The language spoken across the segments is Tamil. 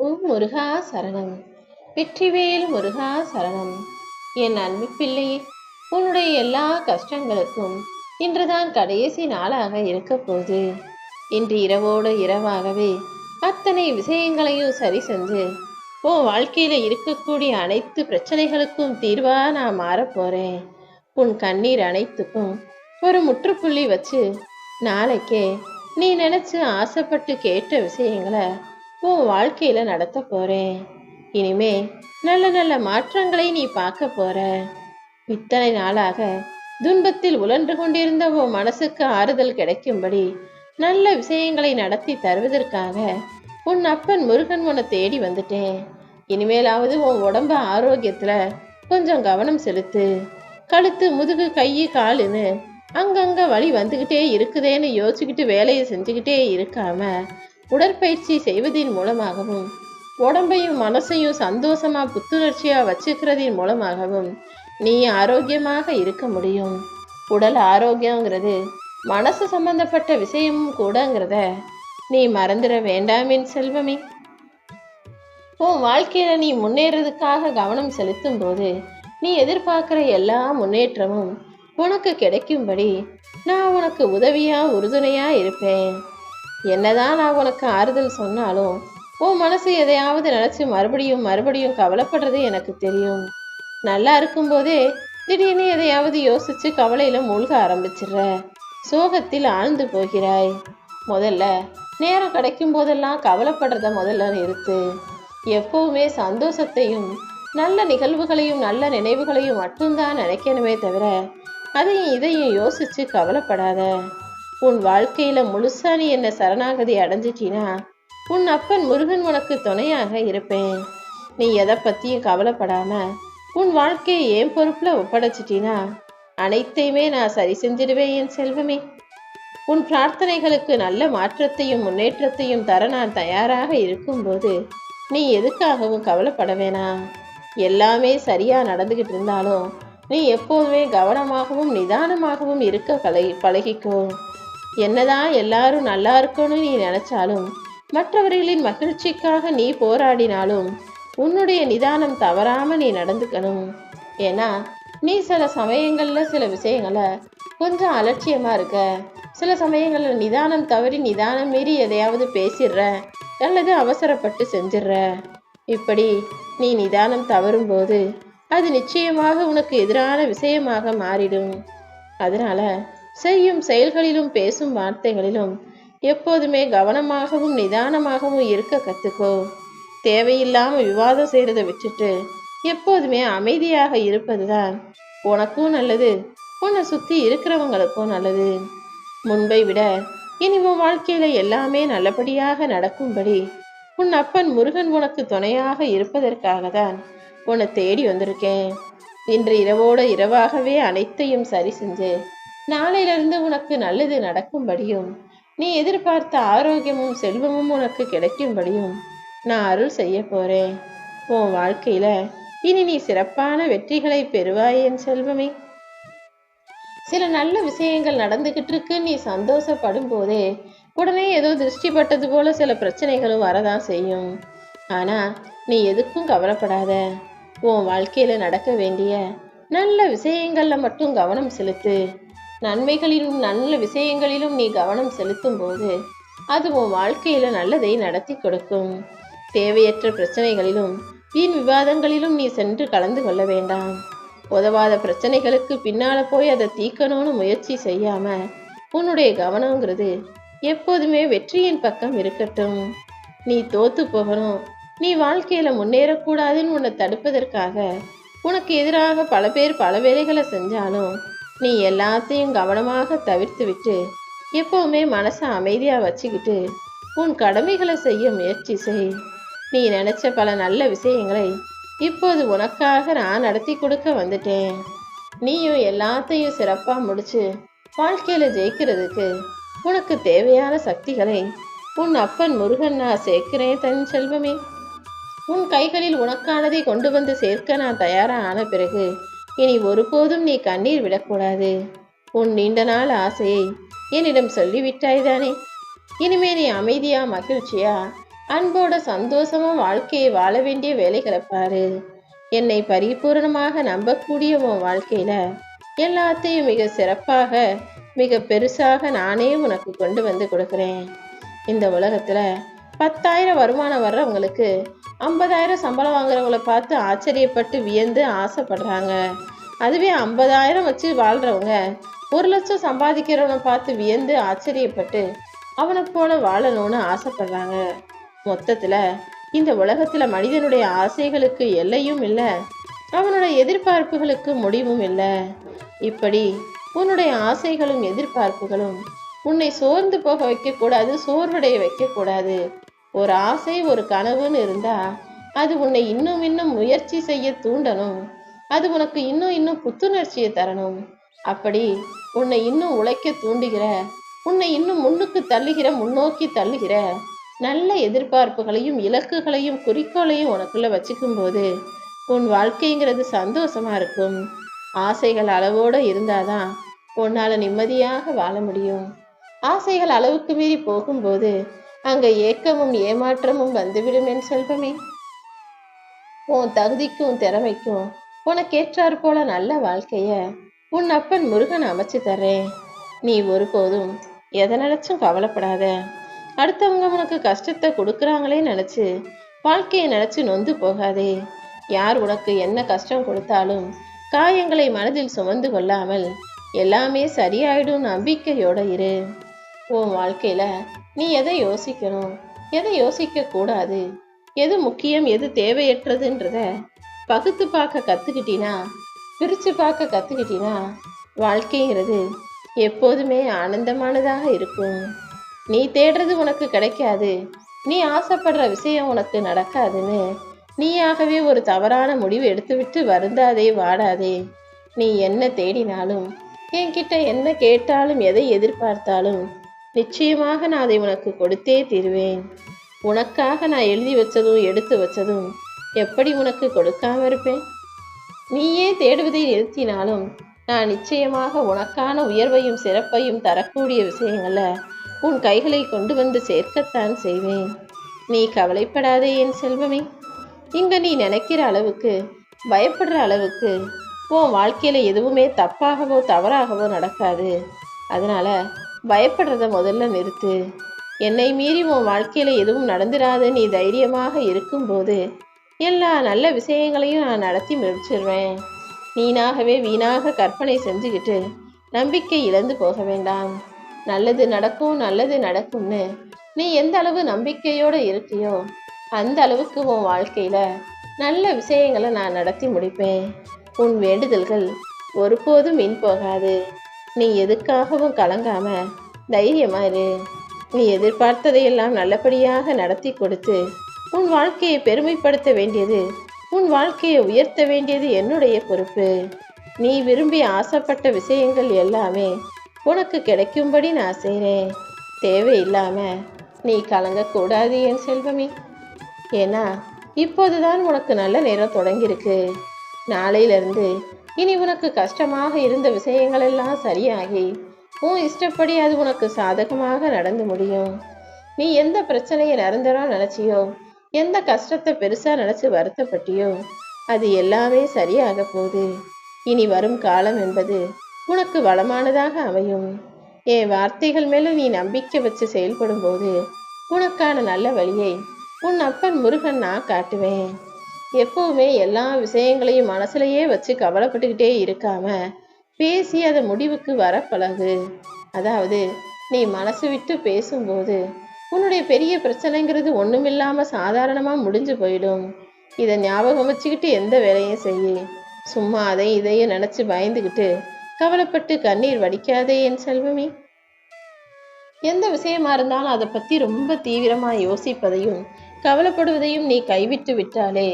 ஓ முருகா சரணம். வெற்றிவேல் முருகா சரணம். என் அன்பு பிள்ளையே உன்னுடைய எல்லா கஷ்டங்களுக்கும் இன்றுதான் கடைசி நாளாக இருக்க போகுது. இன்று இரவோடு இரவாகவே அத்தனை விஷயங்களையும் சரி செஞ்சு உன் வாழ்க்கையில இருக்கக்கூடிய அனைத்து பிரச்சனைகளுக்கும் தீர்வா நான் மாறப் போறேன். உன் கண்ணீர் அனைத்துக்கும் ஒரு முற்றுப்புள்ளி வச்சு நாளைக்கே நீ நினைச்சு ஆசைப்பட்டு கேட்ட விஷயங்களை உன் வாழ்க்கையில நடத்த போறேன். இனிமே நல்ல நல்ல மாற்றங்களை நீ பார்க்க போற. இத்தனை நாளாக துன்பத்தில் உழன்று கொண்டிருந்த உன் மனசுக்கு ஆறுதல் கிடைக்கும்படி நல்ல விஷயங்களை நடத்தி தருவதற்காக உன் அப்பன் முருகன் உன்னை தேடி வந்துட்டேன். இனிமேலாவது உன் உடம்பு ஆரோக்கியத்துல கொஞ்சம் கவனம் செலுத்து. கழுத்து முதுகு கை காலுன்னு அங்கங்க வழி வந்துக்கிட்டே இருக்குதேன்னு யோசிச்சுக்கிட்டு வேலையை செஞ்சுக்கிட்டே இருக்காம உடற்பயிற்சி செய்வதன் மூலமாகவும் உடம்பையும் மனசையும் சந்தோஷமா புத்துணர்ச்சியா வச்சுக்கிறதின் மூலமாகவும் நீ ஆரோக்கியமாக இருக்க முடியும். உடல் ஆரோக்கியங்கிறது மனசு சம்பந்தப்பட்ட விஷயமும் கூடங்கிறத நீ மறந்துட வேண்டாம் என் செல்வமே. உன் வாழ்க்கையில நீ முன்னேறதுக்காக கவனம் செலுத்தும் போது நீ எதிர்பார்க்கிற எல்லா முன்னேற்றமும் உனக்கு கிடைக்கும்படி நான் உனக்கு உதவியா உறுதுணையா இருப்பேன். என்னதான் நான் உனக்கு ஆறுதல் சொன்னாலும் உன் மனசு எதையாவது நினைச்சு மறுபடியும் மறுபடியும் கவலைப்படுறது எனக்கு தெரியும். நல்லா இருக்கும்போதே திடீர்னு எதையாவது யோசிச்சு கவலையில மூழ்க ஆரம்பிச்சிடுற. சோகத்தில் ஆழ்ந்து போகிறாய். முதல்ல நேரம் கிடைக்கும் போதெல்லாம் கவலைப்படுறத முதல்ல நிறுத்து. எப்பவுமே சந்தோஷத்தையும் நல்ல நிகழ்வுகளையும் நல்ல நினைவுகளையும் மட்டும்தான் நினைக்கணுமே தவிர அதையும் இதையும் யோசிச்சு கவலைப்படாத. உன் வாழ்க்கையில முழுசா நீ என்ன சரணாகதி அடைஞ்சிட்டினா உன் அப்பன் முருகன் உனக்கு துணையாக இருப்பேன். நீ எதை பத்தியும் கவலைப்படாம உன் வாழ்க்கையை என் பொறுப்புல ஒப்படைச்சிட்டினா அனைத்தையுமே நான் சரி செஞ்சிடுவேன் என் செல்வமே. உன் பிரார்த்தனைகளுக்கு நல்ல மாற்றத்தையும் முன்னேற்றத்தையும் தர நான் தயாராக இருக்கும்போது நீ எதுக்காகவும் கவலைப்பட வேணாம் எல்லாமே சரியா நடந்துகிட்டு இருந்தாலும் நீ எப்போதுமே கவனமாகவும் நிதானமாகவும் இருக்க பழகி பழகிக்கோ. என்னதான் எல்லாரும் நல்லா இருக்கணும்னு நீ நினைச்சாலும் மற்றவர்களின் மகிழ்ச்சிக்காக நீ போராடினாலும் உன்னுடைய நிதானம் தவறாம நீ நடந்துக்கணும். ஏன்னா நீ சில சமயங்கள்ல சில விஷயங்களை கொஞ்சம் அலட்சியமா இருக்க. சில சமயங்கள்ல நிதானம் தவறி நிதானம் மீறி எதையாவது பேசிடுற அல்லது அவசரப்பட்டு செஞ்சிடுற. இப்படி நீ நிதானம் தவறும் போது அது நிச்சயமாக உனக்கு எதிரான விஷயமாக மாறிடும். அதனால செய்யும் செயல்களிலும் பேசும் வார்த்தைகளிலும் எப்போதுமே கவனமாகவும் நிதானமாகவும் இருக்க கத்துக்கோ. தேவையில்லாமல் விவாதம் செய்கிறத விட்டுட்டு எப்போதுமே அமைதியாக இருப்பதுதான் உனக்கும் நல்லது. உன்னை சுத்தி இருக்கிறவங்களுக்கும் நல்லது. முன்பை விட இனி உன் வாழ்க்கையில எல்லாமே நல்லபடியாக நடக்கும்படி உன் அப்பன் முருகன் உனக்கு துணையாக இருப்பதற்காக தான் உன்னை தேடி வந்திருக்கேன். இன்று இரவோட இரவாகவே அனைத்தையும் சரி செஞ்சு நாளையிலிருந்து உனக்கு நல்லது நடக்கும்படியும் நீ எதிர்பார்த்த ஆரோக்கியமும் செல்வமும் உனக்கு கிடைக்கும்படியும் நான் அருள் செய்ய போறேன். உன் வாழ்க்கையில இனி நீ சிறப்பான வெற்றிகளை பெறுவாய் என் செல்வமே. சில நல்ல விஷயங்கள் நடந்துகிட்டு இருக்கு நீ சந்தோஷப்படும் போதே உடனே ஏதோ திருஷ்டி பட்டது போல சில பிரச்சனைகளும் வரதான் செய்யும். ஆனா நீ எதுக்கும் கவலைப்படாத. உன் வாழ்க்கையில நடக்க வேண்டிய நல்ல விஷயங்கள்ல மட்டும் கவனம் செலுத்து. நன்மைகளிலும் நல்ல விஷயங்களிலும் நீ கவனம் செலுத்தும் போது அது உன் வாழ்க்கையில நல்லதை நடத்தி கொடுக்கும். தேவையற்ற பிரச்சனைகளிலும் வீண் விவாதங்களிலும் நீ சென்று கலந்து கொள்ள வேண்டாம். உதவாத பிரச்சனைகளுக்கு பின்னால போய் அதை தீக்கணும்னு முயற்சி செய்யாம உன்னுடைய கவனங்கிறது எப்போதுமே வெற்றியின் பக்கம் இருக்கட்டும். நீ தோத்து போகணும் நீ வாழ்க்கையில முன்னேறக்கூடாதுன்னு உன்னை தடுப்பதற்காக உனக்கு எதிராக பல பேர் பல வேலைகளை செஞ்சாலும் நீ எல்லாத்தையும் கவனமாக தவிர்த்துவிட்டு எப்பவுமே மனசை அமைதியாக வச்சுக்கிட்டு உன் கடமைகளை செய்ய முயற்சி செய். நீ நினைச்ச பல நல்ல விஷயங்களை இப்போது உனக்காக நான் நடத்தி கொடுக்க வந்துட்டேன். நீயும் எல்லாத்தையும் சிறப்பாக முடிச்சு வாழ்க்கையில் ஜெயிக்கிறதுக்கு உனக்கு தேவையான சக்திகளை உன் அப்பன் முருகன் நான் சேர்க்கிறேன் தன் செல்வமே. உன் கைகளில் உனக்கானதை கொண்டு வந்து சேர்க்க நான் தயாராக ஆன பிறகு இனி ஒருபோதும் நீ கண்ணீர் விடக்கூடாது. உன் நீண்ட நாள் ஆசையை என்னிடம் சொல்லிவிட்டாய்தானே இனிமே நீ அமைதியா மகிழ்ச்சியா அன்போட சந்தோஷமா வாழ்க்கையை வாழ வேண்டிய வேலைகளை பாரு. என்னை பரிபூரணமாக நம்பக்கூடிய உன் வாழ்க்கையில எல்லாத்தையும் மிக சிறப்பாக மிக பெருசாக நானே உனக்கு கொண்டு வந்து கொடுக்குறேன். இந்த உலகத்துல பத்தாயிரம் வருமானம் வர்றவங்களுக்கு ஐம்பதாயிரம் சம்பளம் வாங்குறவங்கள பார்த்து ஆச்சரியப்பட்டு வியந்து ஆசைப்படுறாங்க. அதுவே ஐம்பதாயிரம் வச்சு வாழ்றவங்க ஒரு லட்சம் சம்பாதிக்கிறவனை பார்த்து வியந்து ஆச்சரியப்பட்டு அவனை போல வாழணும்னு ஆசைப்படுறாங்க. மொத்தத்துல இந்த உலகத்துல மனிதனுடைய ஆசைகளுக்கு எல்லையும் இல்லை அவனுடைய எதிர்பார்ப்புகளுக்கு முடிவும் இல்லை. இப்படி உன்னுடைய ஆசைகளும் எதிர்பார்ப்புகளும் உன்னை சோர்ந்து போக வைக்கக்கூடாது சோர்வடைய வைக்கக்கூடாது. ஒரு ஆசை ஒரு கனவுன்னு இருந்தா அது உன்னை இன்னும் இன்னும் முயற்சி செய்ய தூண்டணும். அது உனக்கு இன்னும் இன்னும் புத்துணர்ச்சியை தரணும். அப்படி உன்னை இன்னும் உழைக்க தூண்டுகிற உன்னை இன்னும் முன்னுக்கு தள்ளுகிற முன்னோக்கி தள்ளுகிற நல்ல எதிர்பார்ப்புகளையும் இலக்குகளையும் குறிக்கோளையும் உனக்குள்ள வச்சுக்கும் போது உன் வாழ்க்கைங்கிறது சந்தோஷமா இருக்கும். ஆசைகள் அளவோட இருந்தாதான் உன்னால நிம்மதியாக வாழ முடியும். ஆசைகள் அளவுக்கு மீறி போகும்போது அங்கே ஏக்கமும் ஏமாற்றமும் வந்துவிடும் என் செல்வமே. உன் தகுதிக்கும் திறமைக்கும் உனக்கேற்றாற் போல நல்ல வாழ்க்கைய உன் அப்பன் முருகன் அமைச்சு தர்றேன் நீ ஒருபோதும் எதை நினைச்சும் கவலைப்படாத. அடுத்தவங்க உனக்கு கஷ்டத்தை கொடுக்குறாங்களே நினைச்சு வாழ்க்கையை நினைச்சு நொந்து போகாதே. யார் உனக்கு என்ன கஷ்டம் கொடுத்தாலும் காயங்களை மனதில் சுமந்து கொள்ளாமல் எல்லாமே சரியாயிடும் நம்பிக்கையோட இரு. உன் வாழ்க்கையில நீ எதை யோசிக்கணும்? எதை யோசிக்க கூடாது? எது முக்கியம் எது தேவையற்றதுன்றத பகுத்து பார்க்க கத்துக்கிட்டினா பிரிச்சு பார்க்க கத்துக்கிட்டினா வாழ்க்கைங்கிறது எப்போதுமே ஆனந்தமானதாக இருக்கும். நீ தேடுறது உனக்கு கிடைக்காது. நீ ஆசைப்படுற விஷயம் உனக்கு நடக்காதுன்னு நீயாகவே ஒரு தவறான முடிவு எடுத்துவிட்டு வருந்தாதே வாடாதே. நீ என்ன தேடினாலும் என்கிட்ட என்ன கேட்டாலும் எதை எதிர்பார்த்தாலும் நிச்சயமாக நான் அதை உனக்கு கொடுத்தே தீருவேன். உனக்காக நான் எழுதி வச்சதும் எடுத்து வச்சதும் எப்படி உனக்கு கொடுக்காம இருப்பேன்? நீயே தேடுவதை நிறுத்தினாலும் நான் நிச்சயமாக உனக்கான உயர்வையும் சிறப்பையும் தரக்கூடிய விஷயங்களை உன் கைகளை கொண்டு வந்து சேர்க்கத்தான் செய்வேன். நீ கவலைப்படாதே என் செல்வமே. இங்க நீ நினைக்கிற அளவுக்கு பயப்படுற அளவுக்கு உன் வாழ்க்கையில எதுவுமே தப்பாகவோ தவறாகவோ நடக்காது. அதனால பயப்படுறத முதல்ல நிறுத்து. என்னை மீறி உன் வாழ்க்கையில் எதுவும் நடந்துடாது நீ தைரியமாக இருக்கும்போது எல்லா நல்ல விஷயங்களையும் நான் நடத்தி முடிச்சிருவேன் நீனாகவே வீணாக கற்பனை செஞ்சுக்கிட்டு நம்பிக்கை இழந்து போக வேண்டாம். நல்லது நடக்கும் நல்லது நடக்கும்னு நீ எந்த அளவு நம்பிக்கையோடு இருக்கியோ அந்த அளவுக்கு உன் வாழ்க்கையில் நல்ல விஷயங்களை நான் நடத்தி முடிப்பேன். உன் வேண்டுதல்கள் ஒருபோதும் வீண் போகாது. நீ எதுக்காகவும் கலங்காம தைரியமா இரு. நீ எதிர்பார்த்ததையெல்லாம் நல்லபடியாக நடத்தி கொடுத்து உன் வாழ்க்கையை பெருமைப்படுத்த வேண்டியது உன் வாழ்க்கையை உயர்த்த வேண்டியது என்னுடைய பொறுப்பு. நீ விரும்பி ஆசைப்பட்ட விஷயங்கள் எல்லாமே உனக்கு கிடைக்கும்படி நான் செய்கிறேன் தேவையில்லாம நீ கலங்கக்கூடாது என் செல்வமி. ஏன்னா இப்போதுதான் உனக்கு நல்ல நேரம் தொடங்கியிருக்கு. நாளையிலிருந்து இனி உனக்கு கஷ்டமாக இருந்த விஷயங்களெல்லாம் சரியாகி உன் இஷ்டப்படி அது உனக்கு சாதகமாக நடந்து முடியும். நீ எந்த பிரச்சனையை நிரந்தரம் நினைச்சியோ எந்த கஷ்டத்தை பெருசா நினைச்சு வருத்தப்பட்டியோ அது எல்லாமே சரியாக போகுது. இனி வரும் காலம் என்பது உனக்கு வளமானதாக அமையும். என் வார்த்தைகள் மேல நீ நம்பிக்கை வச்சு செயல்படும் போது உனக்கான நல்ல வழியை உன் அப்பன் முருகன் நான் காட்டுவேன். எப்பவுமே எல்லா விஷயங்களையும் மனசுலயே வச்சு கவலைப்பட்டுக்கிட்டே இருக்காம பேசி அதை முடிவுக்கு வர பழகு. அதாவது நீ மனசு விட்டு பேசும்போது உன்னுடைய பெரிய பிரச்சனைங்கிறது ஒண்ணுமில்லாம சாதாரணமா முடிஞ்சு போயிடும். இதை ஞாபகம் வச்சுக்கிட்டு எந்த வேலையும் செய் சும்மா அதை இதையும் நினைச்சு பயந்துக்கிட்டு கவலைப்பட்டு கண்ணீர் வடிக்காதே என் செல்வமே. எந்த விஷயமா இருந்தாலும் அதை பத்தி ரொம்ப தீவிரமா யோசிப்பதையும் கவலைப்படுவதையும் நீ கைவிட்டு விட்டாலே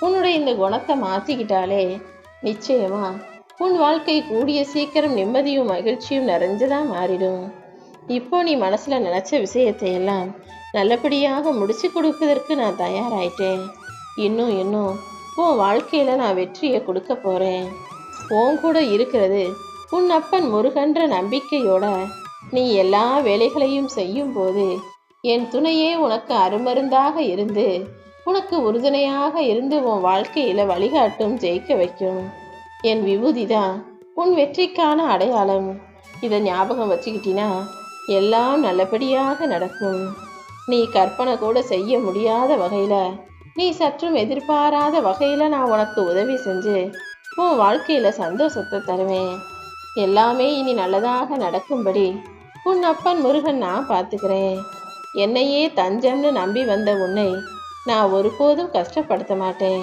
உன்னுடைய இந்த குணத்தை மாற்றிக்கிட்டாலே நிச்சயமா உன் வாழ்க்கை கூடிய சீக்கிரம் நிம்மதியும் மகிழ்ச்சியும் நிறைஞ்சதா மாறிடும். இப்போ நீ மனசில் நினச்ச விஷயத்தை எல்லாம் நல்லபடியாக முடிச்சு கொடுப்பதற்கு நான் தயாராயிட்டேன். இன்னும் இன்னும் உன் வாழ்க்கையில் நான் வெற்றியை கொடுக்க போகிறேன் உன் கூட இருக்கிறது உன் அப்பன் முருகன்ற நம்பிக்கையோட நீ எல்லா வேலைகளையும் செய்யும் போது என் துணையே உனக்கு அருமருந்தாக இருந்து உனக்கு உறுதுணையாக இருந்து உன் வாழ்க்கையில வழிகாட்டும் ஜெயிக்க வைக்கும். என் விபூதி தான் உன் வெற்றிக்கான அடையாளம். இதை ஞாபகம் வச்சுக்கிட்டினா எல்லாம் நல்லபடியாக நடக்கும். நீ கற்பனை கூட செய்ய முடியாத வகையில நீ சற்றும் எதிர்பாராத வகையில நான் உனக்கு உதவி செஞ்சு உன் வாழ்க்கையில சந்தோஷத்தை தருவேன். எல்லாமே இனி நல்லதாக நடக்கும்படி உன் அப்பன் முருகன் நான் பார்த்துக்கிறேன். என்னையே தஞ்சம்னு நம்பி வந்த உன்னை நான் ஒருபோதும் கஷ்டப்படுத்த மாட்டேன்.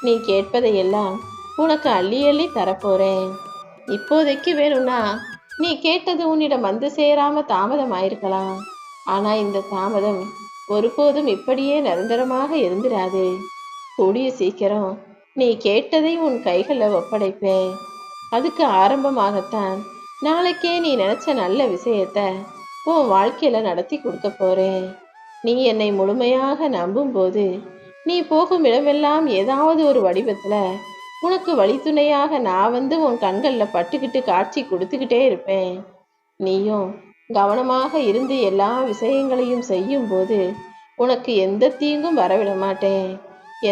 நீ கேட்பதையெல்லாம் உனக்கு அள்ளி அள்ளி தரப்போறேன். இப்போதைக்கு வேணும்னா நீ கேட்டது உன்னிடம் வந்து சேராம தாமதம் ஆயிருக்கலாம் ஆனா இந்த தாமதம் ஒருபோதும் இப்படியே நிரந்தரமாக இருந்திராது. கூடிய சீக்கிரம் நீ கேட்டதை உன் கைகளில் ஒப்படைப்பேன். அதுக்கு ஆரம்பமாகத்தான் நாளைக்கே நீ நினைச்ச நல்ல விஷயத்தை உன் வாழ்க்கையில நடத்தி கொடுக்க போறேன். நீ என்னை முழுமையாக நம்பும்போது நீ போகும் இடமெல்லாம் ஏதாவது ஒரு வடிவத்துல உனக்கு வழித்துணையாக நான் வந்து உன் கண்களில் பட்டுக்கிட்டு காட்சி கொடுத்துக்கிட்டே இருப்பேன். நீயும் கவனமாக இருந்து எல்லா விஷயங்களையும் செய்யும் போது உனக்கு எந்த தீங்கும் வரவிட மாட்டேன்.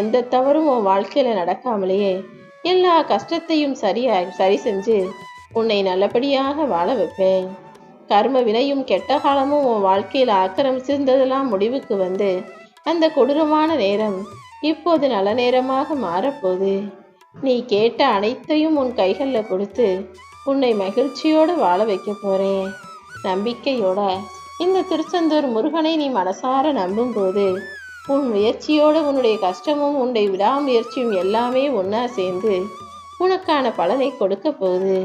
எந்த தவறும் உன் வாழ்க்கையில நடக்காமலேயே எல்லா கஷ்டத்தையும் சரியா சரி செஞ்சு உன்னை நல்லபடியாக வாழ வைப்பேன். கர்ம வினையும் கெட்ட காலமும் உன் வாழ்க்கையில் ஆக்கிரமிச்சிருந்ததெல்லாம் முடிவுக்கு வந்து அந்த கொடூரமான நேரம் இப்போது நல்ல நேரமாக மாறப்போகுது. நீ கேட்ட அனைத்தையும் உன் கைகளில் கொடுத்து உன்னை மகிழ்ச்சியோடு வாழ வைக்க போகிறேன் நம்பிக்கையோட இந்த திருச்செந்தூர் முருகனை நீ மனசார நம்பும்போது உன் முயற்சியோடு உன்னுடைய கஷ்டமும் உன்னுடைய விடாமுயற்சியும் எல்லாமே ஒன்றா சேர்ந்து உனக்கான பலனை கொடுக்க போகுது.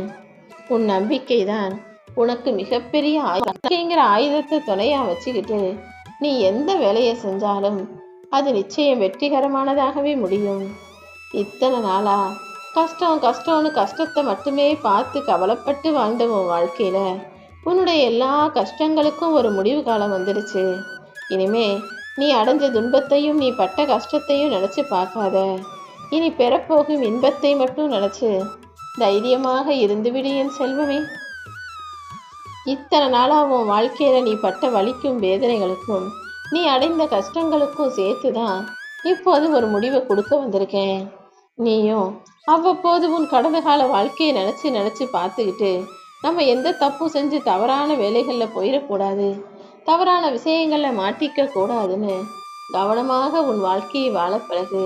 உன் நம்பிக்கை தான் உனக்கு மிகப்பெரிய ஆயுதங்கிற ஆயுதத்தை துணையா வச்சுக்கிட்டு நீ எந்த வேலையை செஞ்சாலும் அது நிச்சயம் வெற்றிகரமானதாகவே முடியும். இத்தனை நாளா கஷ்டம் கஷ்டம்னு கஷ்டத்தை மட்டுமே பார்த்து கவலைப்பட்டு வாழ்ந்த உன் வாழ்க்கையில உன்னுடைய எல்லா கஷ்டங்களுக்கும் ஒரு முடிவு காலம் வந்துடுச்சு இனிமே நீ அடைஞ்ச துன்பத்தையும் நீ பட்ட கஷ்டத்தையும் நினைச்சு பார்க்காத. இனி பெறப்போகும் இன்பத்தை மட்டும் நினைச்சு தைரியமாக இருந்துவிடு என் செல்வமே. இத்தனை நாளாக உன் வாழ்க்கையில் நீ பட்ட வலிக்கும் வேதனைகளுக்கும் நீ அடைந்த கஷ்டங்களுக்கும் சேர்த்து தான் இப்போது ஒரு முடிவை கொடுக்க வந்திருக்கேன். நீயும் அவ்வப்போது உன் கடந்த கால வாழ்க்கையை நினச்சி நினச்சி பார்த்துக்கிட்டு நம்ம எந்த தப்பும் செஞ்சு தவறான வேலைகளில் போயிடக்கூடாது. தவறான விஷயங்களில் மாட்டிக்க கூடாதுன்னு கவனமாக உன் வாழ்க்கையை வாழ பிறகு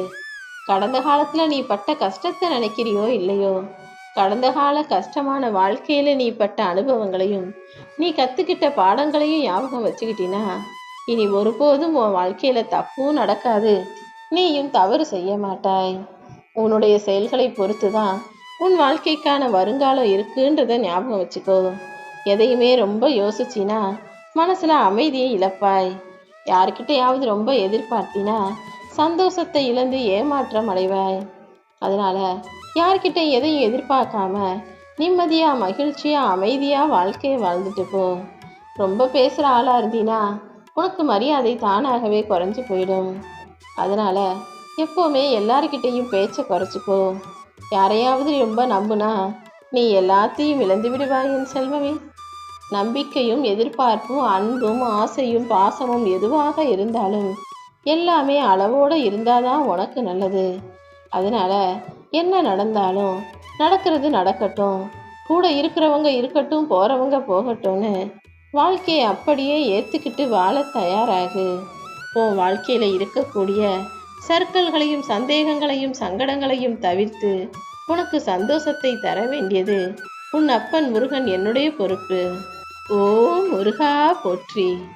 கடந்த காலத்தில் நீ பட்ட கஷ்டத்தை நினைக்கிறியோ இல்லையோ கடந்த கால கஷ்டமான வாழ்க்கையில நீ பட்ட அனுபவங்களையும் நீ கத்துக்கிட்ட பாடங்களையும் ஞாபகம் வச்சுக்கிட்டினா இனி ஒருபோதும் உன் வாழ்க்கையில தப்பும் நடக்காது. நீயும் தவறு செய்ய மாட்டாய். உன்னுடைய செயல்களை பொறுத்து தான் உன் வாழ்க்கைக்கான வருங்காலம் இருக்குன்றத ஞாபகம் வச்சுக்கோ. எதையுமே ரொம்ப யோசிச்சினா மனசுல அமைதியை இழப்பாய். யாருக்கிட்டையாவது ரொம்ப எதிர்பார்த்தினா சந்தோஷத்தை இழந்து ஏமாற்றம் அடைவாய். அதனால் யார்கிட்ட எதையும் எதிர்பார்க்காம நிம்மதியாக மகிழ்ச்சியாக அமைதியாக வாழ்க்கையை வாழ்ந்துட்டு போ. ரொம்ப பேசுகிற ஆளாக இருந்தீன்னா உனக்கு மரியாதை தானாகவே குறைஞ்சி போயிடும். அதனால் எப்போவுமே எல்லாருக்கிட்டேயும் பேச்சை குறைச்சிக்கோ யாரையாவது ரொம்ப நம்புனா நீ எல்லாத்தையும் இழந்து விடுவாய் என் செல்வமே. நம்பிக்கையும் எதிர்பார்ப்பும் அன்பும் ஆசையும் பாசமும் எதுவாக இருந்தாலும் எல்லாமே அளவோடு இருந்தாதான் உனக்கு நல்லது. அதனால என்ன நடந்தாலும் நடக்கிறது நடக்கட்டும். கூட இருக்கிறவங்க இருக்கட்டும் போறவங்க போகட்டும்னு வாழ்க்கையை அப்படியே ஏத்துக்கிட்டு வாழ தயாராகு. உன் வாழ்க்கையில இருக்கக்கூடிய சர்க்கல்களையும் சந்தேகங்களையும் சங்கடங்களையும் தவிர்த்து உனக்கு சந்தோஷத்தை தர வேண்டியது உன் அப்பன் முருகன் என்னுடைய பொறுப்பு. ஓ முருகா போற்றி.